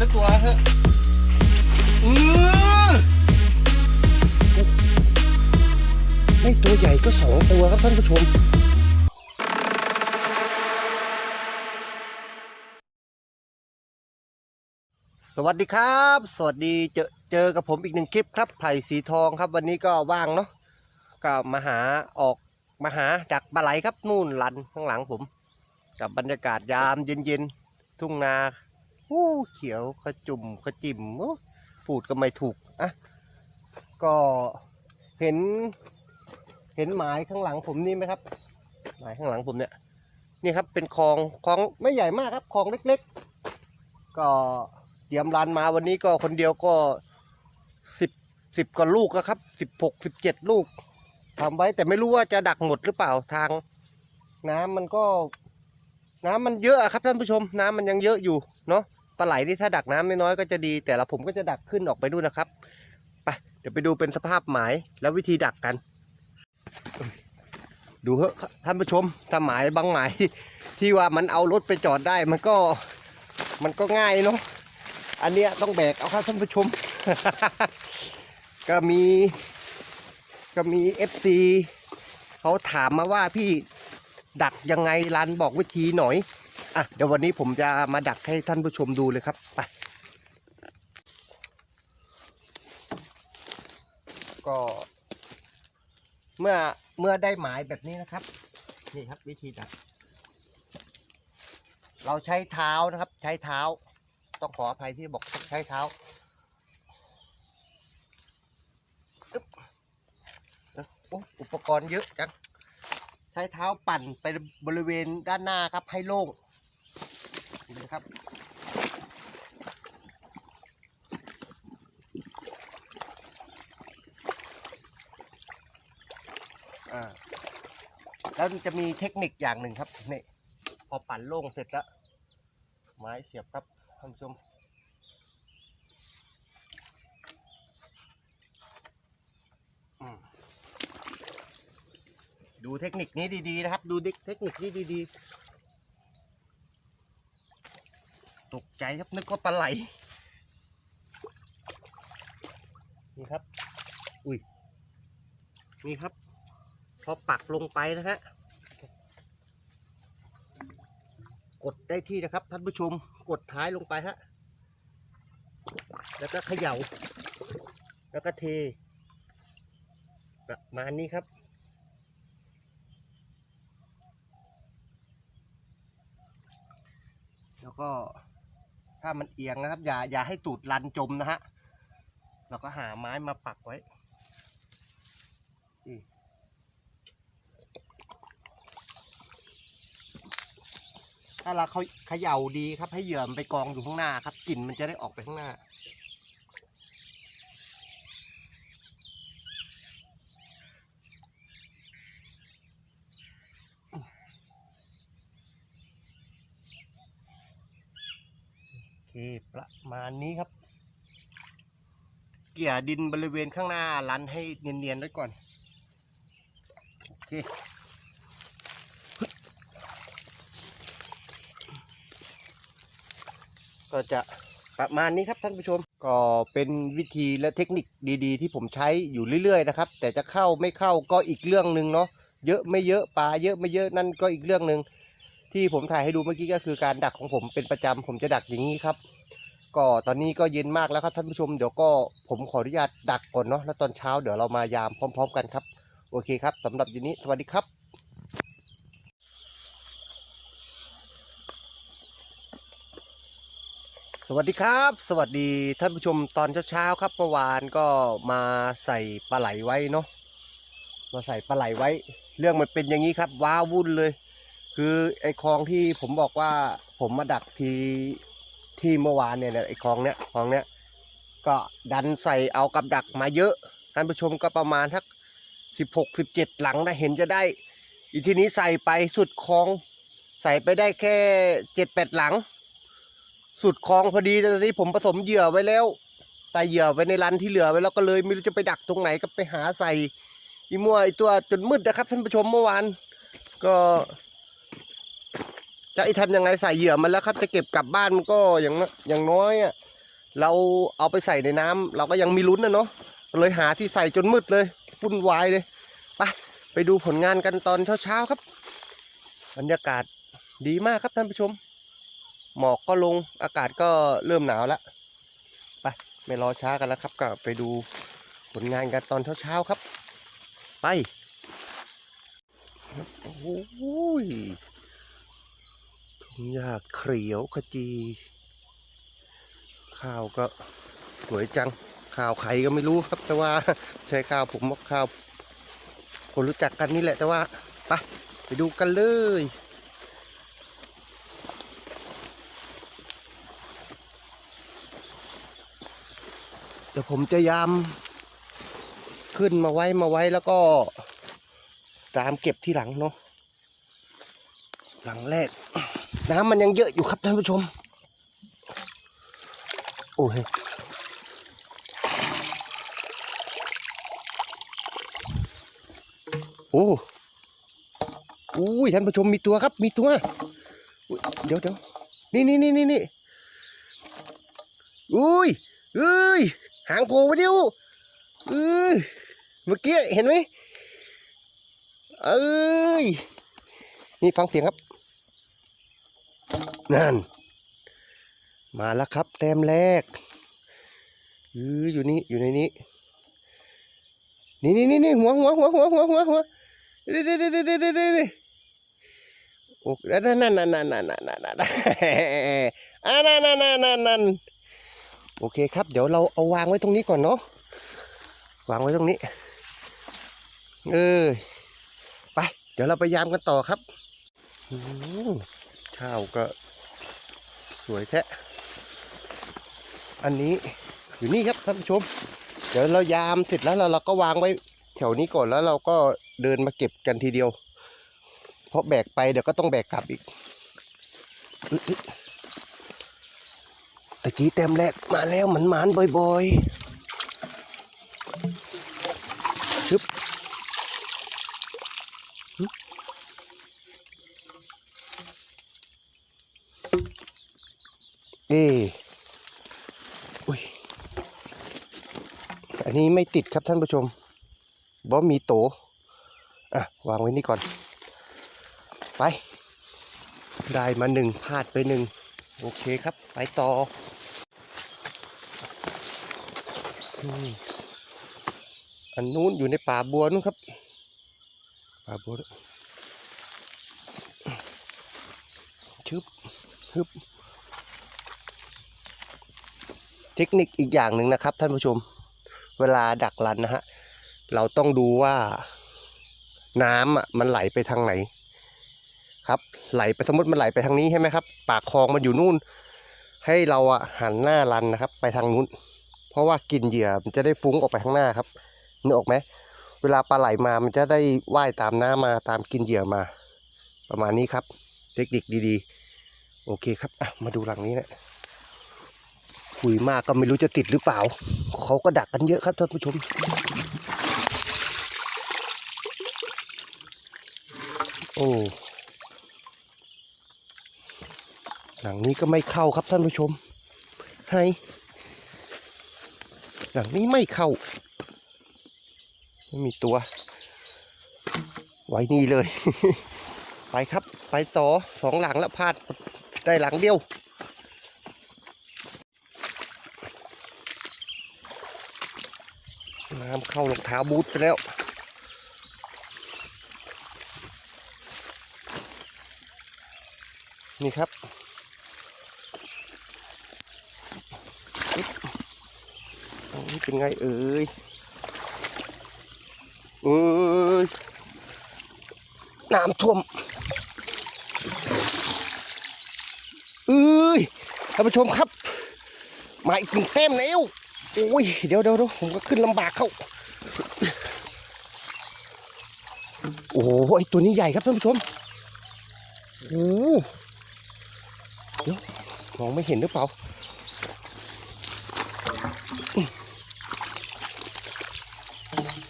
ละตัวเถอะอือได้ตัวใหญ่ก็สองตัวครับท่านผู้ชมสวัสดีครับ สวัสดีเจอเจอกับผมอีกหนึ่งคลิปครับไผ่สีทองครับ วันนี้ก็ว่างเนาะก็มาหาออกมาหาดักปลาไหลครับนู่นลันข้างหลังผม กับบรรยากาศยามเย็นๆทุ่งนา อู้เขียวขจุ่มขจิ่มโอ้พูดก็ไม่ถูกอะก็เห็น เห็นหมายข้างหลังผมนี่ไหมครับ หมายข้างหลังผมเนี่ยนี่ครับเป็นคลองคลองไม่ใหญ่มากครับคลองเล็ก ๆ ก็เตรียมรันมาวันนี้ก็คนเดียวก็สิบสิบกว่าลูกอะครับสิบหกสิบเจ็ดลูกทำไว้แต่ไม่รู้ว่าจะดักหมดหรือเปล่าทาง น้ำมันก็ น้ำมันเยอะอะครับท่านผู้ชม น้ำมันยังเยอะอยู่เนาะ ปลาไหลนี่ถ้าดักน้ำไม่น้อยก็จะดี แต่ละผมก็จะดักขึ้นออกไปดูนนะครับไปเดี๋ยวไปดูเป็นสภาพหมายแล้ววิธีดักกัน ดูเถอะท่านผู้ชมถ้าหมายบางหมายที่ว่ามันเอารถไปจอดได้มันก็มันก็ง่ายเนาะอันเนี้ยต้องแบกเอาครับท่านผู้ชม ก็มีก็มีเอฟซีเขาถามมาว่าพี่ดักยังไงรันบอกวิธีหน่อย อะเดี๋ยววันนี้ผมจะมาดักให้ท่านผู้ชมดูเลยครับไปก็ เมื่อเมื่อได้หมายแบบนี้นะครับ นี่ครับวิธีดัก เราใช้เท้านะครับ ใช้เท้า ต้องขออภัยที่บอกใช้เท้าอุ๊อุปกรณ์เยอะจังใช้เท้าปั่นไปบริเวณด้านหน้าครับให้โล่ง ครับอ่าแล้วจะมีเทคนิคอย่างหนึ่งครับนี่พอปั่นโล่งเสร็จแล้ว ไม้เสียบครับท่านผู้ชมอืมดูเทคนิคนี้ดีๆนะครับ ดูเทคนิคนี้ดีๆ ต กใจครับนึกว่าปลาไหล นี่ครับ อุ้ย นี่ครับ พอปักลงไปนะฮะ กดได้ที่นะครับท่านผู้ชม กดท้ายลงไปฮะ แล้วก็เขย่า แล้วก็เท ประมาณนี้ครับแล้วก็ ถ้ามันเอียงนะครับ อย่าอย่าให้ตูดลันจมนะฮะเราก็หาไม้มาปักไว้ถ้าเราเขาเขย่าดีครับให้เหยื่อมไปกองอยู่ข้างหน้าครับกลิ่นมันจะได้ออกไปข้างหน้า เคประมาณนี้ครับ เกี่ยดินบริเวณข้างหน้ารันให้เนียนๆไว้ก่อน โอเคก็จะประมาณนี้ครับท่านผู้ชม ก็เป็นวิธีและเทคนิคดีๆ ที่ผมใช้อยู่เรื่อยๆนะครับ แต่จะเข้าไม่เข้าก็อีกเรื่องหนึ่งเนาะเยอะไม่เยอะปลาเยอะไม่เยอะนั่นก็อีกเรื่องหนึ่ง ที่ผมถ่ายให้ดูเมื่อกี้ก็คือการดักของผมเป็นประจำผมจะดักอย่างนี้ครับ ก็ตอนนี้ก็เย็นมากแล้วครับท่านผู้ชมเดี๋ยวก็ผมขออนุญาตดักก่อนเนาะแล้วตอนเช้าเดี๋ยวเรามายามพร้อม ๆ กันครับ โอเคครับสำหรับวันนี้สวัสดีครับสวัสดีครับ สวัสดีท่านผู้ชมตอนเช้าๆครับเมื่อวานก็มาใส่ปลาไหลไว้เนาะมาใส่ปลาไหลไว้ เรื่องมันเป็นอย่างนี้ครับว้าวุ่นเลย คือไอ้คลองที่ผมบอกว่าผมมาดักทีที่เมื่อวานเนี่ยไอ้คลองเนี้ยคลองเนี้ยก็ดันใส่เอากับดักมาเยอะท่านผู้ชมก็ประมาณทักสิบหกสิบเจ็ดหลังนะเห็นจะได้ อีกทีนี้ใส่ไปสุดคลอง ใส่ไปได้แค่เจ็ดแปดหลัง สุดคลองพอดีแต่ตอนนี้ผมผสมเหยื่อไว้แล้วใส่เหยื่อไว้ในรันที่เหลือไว้แล้วก็เลยไม่รู้จะไปดักตรงไหนก็ไปหาใส่อีมัวไอตัวจนมืดนะครับท่านผู้ชมเมื่อวานก็ จะไอทำยังไงใส่เหยื่อมันแล้วครับ จะเก็บกลับบ้านมันก็อย่างน้อย่างน้อยอะเราเอาไปใส่ในน้ำเราก็ยังมีลุ้นนะเนาะเลยหาที่ใส่จนมืดเลยวุ่นวายเลยไปไปดูผลงานกันตอนเช้าๆครับบรรยากาศดีมากครับท่านผู้ชม หมอกก็ลงอากาศก็เริ่มหนาวแล้วไปไม่รอช้ากันแล้วครับ ก็ไปดูผลงานกันตอนเช้าๆครับ ไปโอ้โห ทุ่งหญ้าเขียวขจี ข้าวก็สวยจัง ข้าวใครก็ไม่รู้ครับ แต่ว่าใช่ข้าวผมว่าข้าว คนรู้จักกันนี่แหละแต่ว่าไปไปดูกันเลยเดี๋ยวผมจะยามขึ้นมาไว้มาไว้แล้วก็ ตามเก็บที่หลังเนาะหลังแรก น้ำมันยังเยอะอยู่ครับท่านผู้ชม โอ้ยโอ้อุ้ยท่านผู้ชมมีตัวครับ มีตัว เดี๋ยวเดี๋ยวนี่นี่นี่นี่นี่อุ้ยเอ้ย หางโผล่มาเดียวเอ้ยเมื่อกี้เห็นไหมเอ้ย นี่ฟังเสียงครับ นั่น มาแล้วครับแต้มแรกเอออยู่นี่อยู่ในนี้ นี่นี่นี่นี่หัวหัวหัวหัวหัวหัวหัวเด้เด้เด้เด้เด้เด้เด้เด้โอ้นั่นนั่นนั่นนั่นนั่นนั่นนั่นนั่นนั่นนั่นนั่นนั่นโอเคครับ เดี๋ยวเราเอาวางไว้ตรงนี้ก่อนเนาะวางไว้ตรงนี้ เออไป เดี๋ยวเราไปยามกันต่อครับข้าวก็ วยแท้อันนี้อยู่นี่ครับท่านผู้ชม เดี๋ยวเรายามเสร็จแล้วเราเราก็วางไว้แถวนี้ก่อนแล้วเราก็เดินมาเก็บกันทีเดียว เพราะแบกไปเดี๋ยวก็ต้องแบกกลับอีกตะกี้เต็มแรกมาแล้วเหมือนหมานบ่อยๆชึบ เอ้อุ้ยอันนี้ไม่ติดครับท่านผู้ชมบ่มีโตอะวางไว้นี่ก่อน ไป ได้มาหนึ่งพลาดไปหนึ่งโอเคครับ ไปต่ออันนู้นอยู่ในป่าบัวนู้นครับ ป่าบัวชึบฮึบ เทคนิคอีกอย่างหนึ่งนะครับ ท่านผู้ชม เวลาดักรันนะฮะเราต้องดูว่าน้ำอะมันไหลไปทางไหน ครับไหลไปสมมติมันไหลไปทางนี้ใช่ไหมครับ ปากคลองมันอยู่นู่น ให้เราอะหันหน้ารันนะครับ ไปทางนู้น เพราะว่ากินเหยื่อมันจะได้ฟุ้งออกไปข้างหน้าครับนึกออกไหมเวลาปลาไหลมามันจะได้ว่ายตามหน้ำมาตามกินเหยื่อมา ประมาณนี้ครับ เทคนิคดีๆ โอเคครับอะมาดูหลังนี้นะ คุยมากก็ไม่รู้จะติดหรือเปล่า เขาก็ดักกันเยอะครับท่านผู้ชมโอ้หลังนี้ก็ไม่เข้าครับท่านผู้ชมให้หลังนี้ไม่เข้า ไม่มีตัว ไว้นี่เลย ไปครับ ไปต่อสองหลังแล้วพลาดได้หลังเดียว น้ำเข้ารองเท้าบูทไปแล้ว นี่ครับนี้เป็นไงเอ่ยเอ้ยน้ำท่วมเอ้ยท่านผู้ชมครับ มาอีกหนึ่งแต้มแล้ว โอ้ยเดี๋ยวเดี๋ยวเดี๋ยวผมก็ขึ้นลำบากเข้า โอ้โหไอตัวนี้ใหญ่ครับท่านผู้ชมโอ้เดี๋ยวมองไม่เห็นหรือเปล่า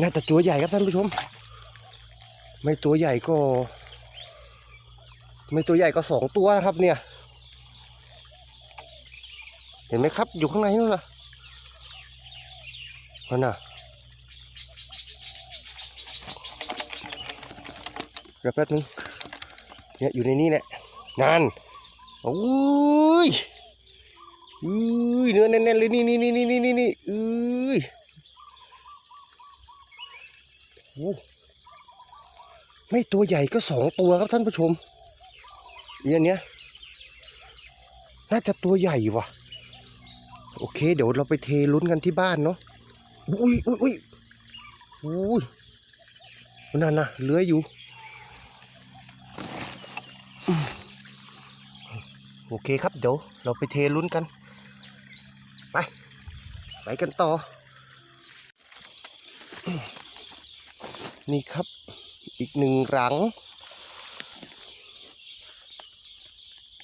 น่าจะตัวใหญ่ครับท่านผู้ชม ไม่ตัวใหญ่ก็ ไม่ตัวใหญ่ก็สองตัวนะครับเนี่ย เห็นไหมครับอยู่ข้างในนู่นน่ะ นั่นน่ะเดี๋ยวแป๊บนึงเนี่ยอยู่ในนี้แหละนั่นโอ้ยอุ้ยเนื้อแน่นๆเลยนี่นี่นี่นี่นี่นี่นี่อุ้ยโอ้ไม่ตัวใหญ่ก็สองตัวครับท่านผู้ชมเนี่ยเนี้ยน่าจะตัวใหญ่ว่ะ โอเค เดี๋ยวเราไปเทลุ้นกันที่บ้านเนาะ อุ้ยอุ้ยอุ้ยอุ้ยนั่นนะเหลือยอยู่ โอเคครับ เดี๋ยวเราไปเทลุ้นกัน ไป ไปกันต่อ นี่ครับ อีกหนึ่งหลัง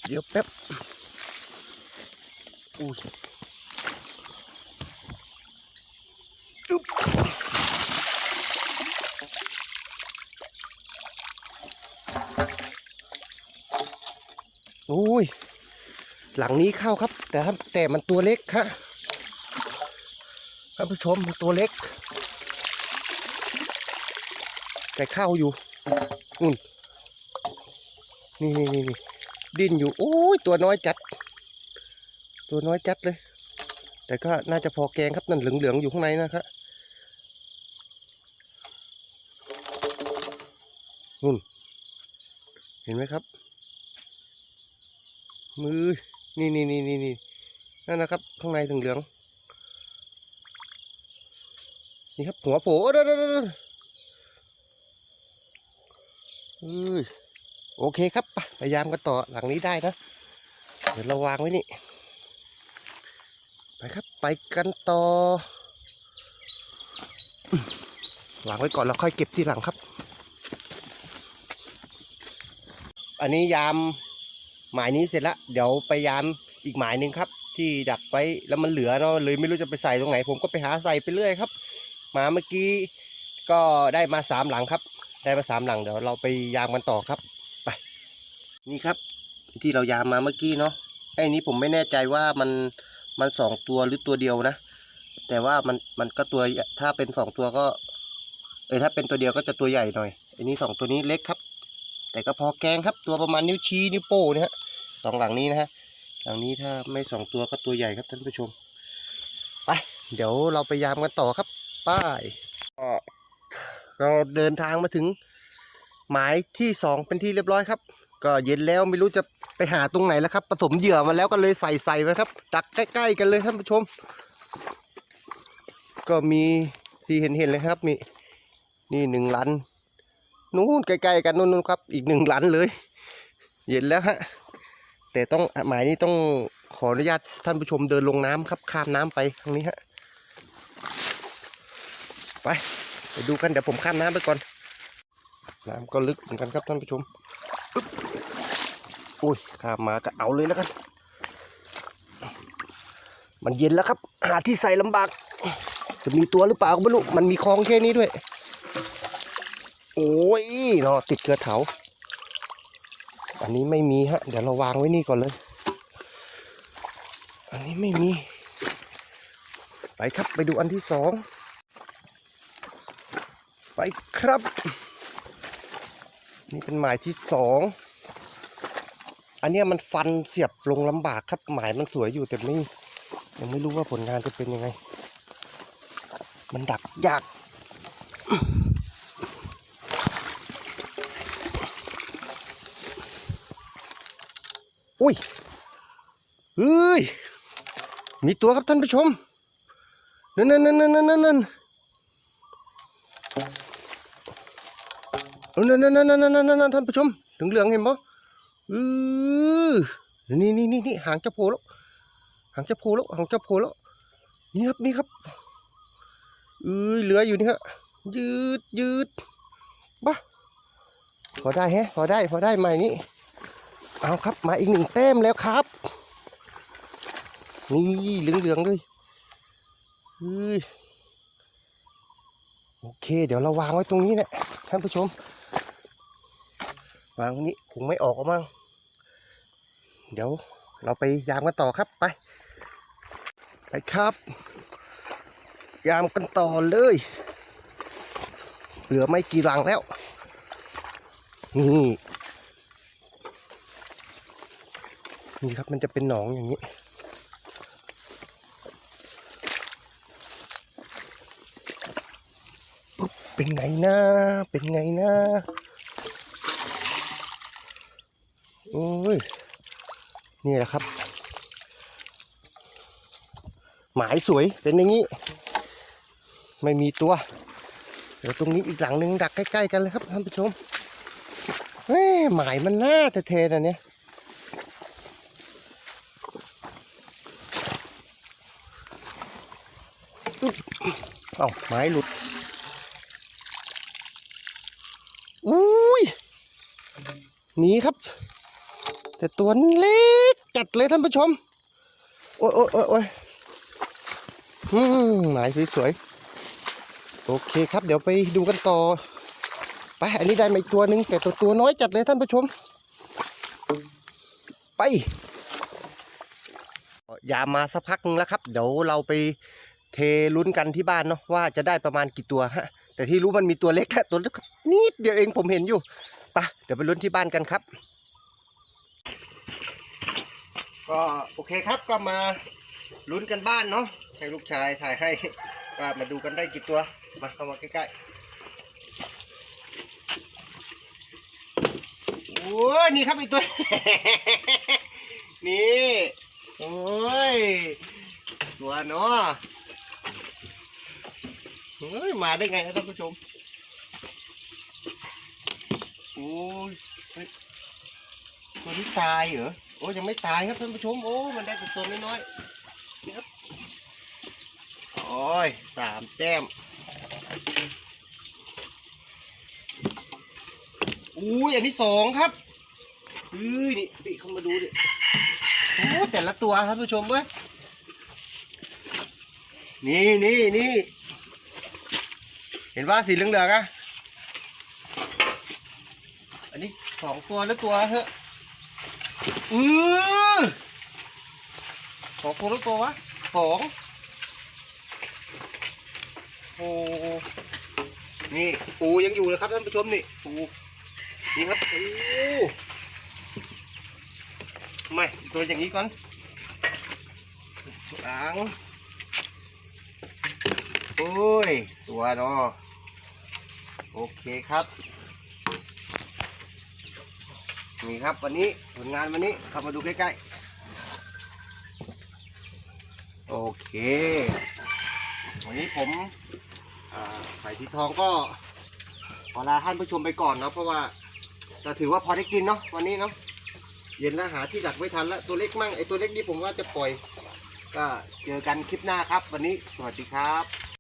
เดี๋ยวแป๊บอุ้ย อ้ย หลังนี้เข้าครับ แต่แต่มันตัวเล็กครับท่านผู้ชมตัวเล็ก แต่เข้าอยู่อุ่นนี่นี่นี่นี่ดิ้นอยู่โอ้ยตัวน้อยจัด ตัวน้อยจัดเลย แต่ก็น่าจะพอแกงครับนั่นเหลืองๆอยู่ข้างในนะครับนู่นเห็นไหมครับ มือ นี่นี่นี่นี่นี่นั่นนะครับ ข้างในถึงเหลือง นี่ครับหัวโผล่เด้อเด้อเด้โอเคครับพยายามกันต่อหลังนี้ได้นะ เดี๋ยวเราวางไว้นี่ ไปครับไปกันต่อ วางไว้ก่อนแล้วค่อยเก็บทีหลังครับ อันนี้ยาม หมายนี้เสร็จแล้วเดี๋ยวไปยามอีกหมายหนึ่งครับ ที่ดักไว้แล้วมันเหลือเนาะเลยไม่รู้จะไปใส่ตรงไหน ผมก็ไปหาใส่ไปเรื่อยครับหมาเมื่อกี้ก็ได้มาสามหลังครับ ได้มาสามหลังเดี๋ยวเราไปยามกันต่อครับไปนี่ครับ ที่เรายามมาเมื่อกี้เนาะไอ้นี้ผมไม่แน่ใจว่ามันมันสองตัวหรือตัวเดียวนะ แต่ว่ามันมันก็ตัวถ้าเป็นสองตัวก็ เออถ้าเป็นตัวเดียวก็จะตัวใหญ่หน่อยอันนี้สองตัวนี้เล็กครับ แต่ก็พอแกงครับตัวประมาณนิ้วชี้นิ้วโป้นะฮะ สองหลังนี้นะฮะหลังนี้ถ้าไม่สองตัวก็ตัวใหญ่ครับท่านผู้ชมไปเดี๋ยวเราไปยามกันต่อครับป้ายก็เราเดินทางมาถึงหมายที่สองเป็นที่เรียบร้อยครับ ก็เย็นแล้วไม่รู้จะไปหาตรงไหนแล้วครับผสมเหยื่อมาแล้วก็เลยใส่ใส่ไว้ครับตักใกล้ๆกันเลยท่านผู้ชม ก็มีที่เห็นเห็นๆเลยครับนี่นี่หนึ่งลัน นู้นใกล้ๆกันนู้นๆครับ อีกหนึ่งลันเลย เย็นแล้วฮะ แต่ต้องหมายนี้ต้องขออนุญาตท่านผู้ชมเดินลงน้ำครับข้ามน้ำไปทางนี้ฮะไปไปดูกันเดี๋ยวผมข้ามน้ำไปก่อน น้ำก็ลึกเหมือนกันครับท่านผู้ชมอุ้ยข้ามมาก็เอาเลยแล้วกัน มันเย็นแล้วครับ หาที่ใส่ลำบาก จะมีตัวหรือเปล่าก็ไม่รู้มันมีคลองแค่นี้ด้วย โอ้ยเนาะติดเกลือเถา อันนี้ไม่มีฮะ เดี๋ยวเราวางไว้นี่ก่อนเลย อันนี้ไม่มี ไปครับไปดูอันที่สอง ไปครับ นี่เป็นหมายที่สอง อันเนี้ยมันฟันเสียบลงลำบากครับ หมายมันสวยอยู่แต่ไม่ยังไม่รู้ว่าผลงานจะเป็นยังไง มันดักยาก อุ้ยเฮ้ย มีตัวครับท่านผู้ชมนั่นนั่นนั่นนั่นนั่นนั่นนั่นนั่นนั่นนั่นนั่นนั่นนั่นท่านผู้ชม ถึงเหลืองเห็นปะอือนี่นี่นี่นี่หางจะโผล่แล้ว หางจะโผล่แล้วหางจะโผล่แล้ว นี่ครับนี่ครับเอ้ยเหลืออยู่นี่ฮะ ยืดยืดบ้าพอได้แฮะ พอได้ พอได้ใหม่นี้ เอาครับ มาอีกหนึ่งแต้มแล้วครับ นี่เหลืองๆเลยโอเค เดี๋ยวเราวางไว้ตรงนี้แหละท่านผู้ชม วางตรงนี้คงไม่ออกมั้งเดี๋ยวเราไปยามกันต่อครับไป ไปครับ ยามกันต่อเลย เหลือไม่กี่ลังแล้ว นี่ นี่ครับมันจะเป็นหนองอย่างนี้ ปุ๊บเป็นไงนะเป็นไงนะโอ้ยนี่แหละครับ หมายสวยเป็นอย่างนี้ ไม่มีตัว เดี๋ยวตรงนี้อีกหลังหนึ่งดักใกล้ ๆ กันเลยครับท่านผู้ชมเฮ้ยหมายมันน่าเทๆนะเนี่ย เอ้าไม้หลุด อุ้ยหนีครับ แต่ตัวเล็กจัดเลยท่านผู้ชมโอ้ยโอ้ยโอ้ยโอ้ยอืมหมายสวยๆ โอเคครับ เดี๋ยวไปดูกันต่อ ไป อันนี้ได้มาอีกตัวหนึ่งแต่ตัวตัวน้อยจัดเลยท่านผู้ชม ไป ยามมาสักพักนึงแล้วครับ เดี๋ยวเราไป เทลุ้นกันที่บ้านเนาะว่าจะได้ประมาณกี่ตัวฮะแต่ที่รู้มันมีตัวเล็กแค่ตัวเล็กนิดเดียวเองผมเห็นอยู่ปะเดี๋ยวไปลุ้นที่บ้านกันครับ ก็โอเคครับก็มาลุ้นกันบ้านเนาะให้ลูกชายถ่ายให้ก็มาดูกันได้กี่ตัวมาเข้ามาใกล้ๆโอ้ยนี่ครับอีกตัว นี่โอ้ยตัวเนาะ เฮ้ยมาได้ไงครับท่านผู้ชมโอ้ยยตัวนี้ตายเหรอโอ้ยยังไม่ตายครับท่านผู้ชมโอ้มันได้แต่ตัวน้อยๆนี่ครับโอ้ยสามแต้มอุ้ยอันนี้สองครับเฮ้ยนี่นี่เข้ามาดูดิโอ้แต่ละตัวครับผู้ชมเว้ยนี่นี่นี่ เห็นว่าสีเหลืองๆอะอันนี้สองตัวแล้วตัวเหอะอือสองตัวแล้วตัววะสองโอ้นี่ปูยังอยู่นะครับท่านผู้ชมนี่ปูนี่ครับโอ้ไม่ตัวอย่างนี้ก่อนล้างโอ้ย ตัวเนาะ โอเคครับนี่ครับวันนี้ผลงานวันนี้เข้ามาดูใกล้ๆ โอเค วันนี้ผมไผ่สีทองก็ขอลาท่านผู้ชมไปก่อนเนาะเพราะว่าจะถือว่าพอได้กินเนาะวันนี้เนาะเย็นแล้วหาที่ดักไม่ทันแล้วตัวเล็กมั่งไอตัวเล็กนี่ผมว่าจะปล่อย ก็เจอกันคลิปหน้าครับ วันนี้สวัสดีครับ